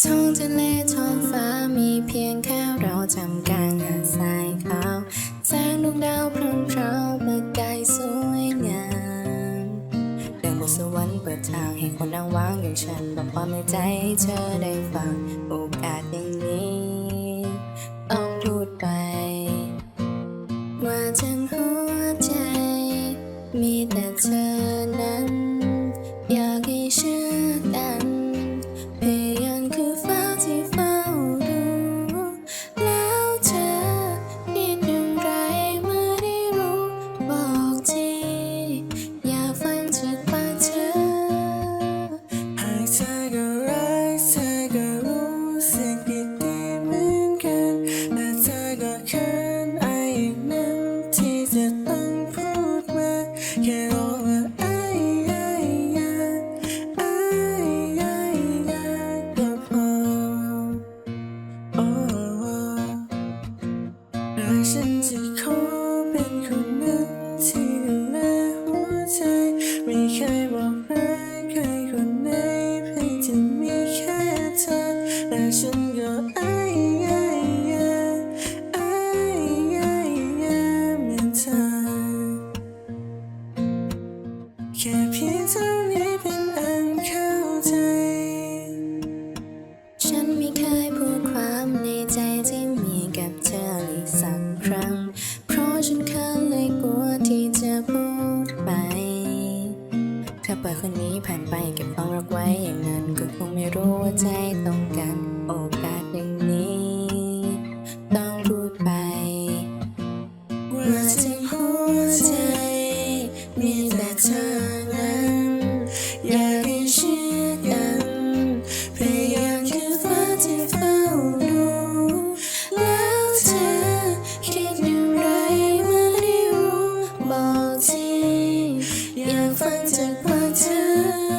从前那套发明片开。 ใจเธอได้ฟังโอกาสอย่างนี้ ต้องพูดไป ว่าทั้งหัวใจ มีแต่เธอนั้น อยากให้เชื่อกัน Can't เท่านี้เป็นอันเข้าใจ ฉันม่เคยพูดความในใจที่มีกับเธอเลยสักครั้ง เพราะฉันเคยเลยกลัวที่จะพูดไป ถ้าปล่อยคนนี้ผ่านไปเก็บความรักไว้อย่างนั้นก็คงไม่รู้ว่าใจต้องการโอกาสอย่างนี้ ต้องพูดไปว่าถึงหัว time.